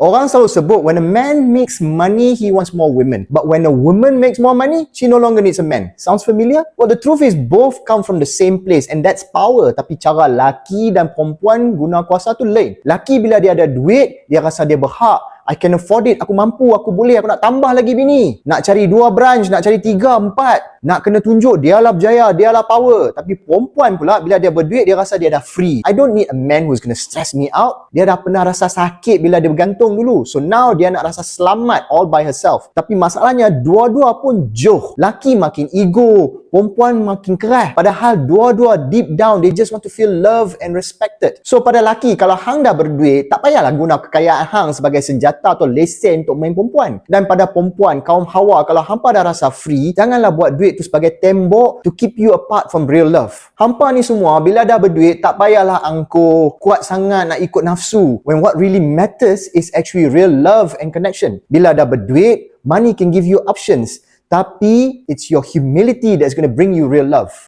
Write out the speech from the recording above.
Orang selalu sebut when a man makes money, he wants more women. But when a woman makes more money, she no longer needs a man. Sounds familiar? Well, the truth is both come from the same place and that's power. Tapi cara laki dan perempuan guna kuasa tu lain. Laki bila dia ada duit, dia rasa dia berhak. I can afford it. Aku mampu, aku boleh, aku nak tambah lagi bini. Nak cari dua branch, nak cari tiga, empat. Nak kena tunjuk, dialah berjaya, dialah power. Tapi perempuan pula, bila dia berduit, dia rasa dia dah free. I don't need a man who's gonna stress me out. Dia dah pernah rasa sakit bila dia bergantung dulu. So now, dia nak rasa selamat all by herself. Tapi masalahnya, dua-dua pun joh. Laki makin ego, perempuan makin keras. Padahal dua-dua deep down, they just want to feel loved and respected. So pada laki, kalau hang dah berduit, tak payahlah guna kekayaan hang sebagai senjata atau lesen untuk main perempuan. Dan pada perempuan, kaum hawa, kalau hampa dah rasa free, janganlah buat duit tu sebagai tembok to keep you apart from real love. Hampa ni semua, bila dah berduit, tak payahlah angkuh, kuat sangat nak ikut nafsu. When what really matters is actually real love and connection. Bila dah berduit, money can give you options. Tapi, it's your humility that's going to bring you real love.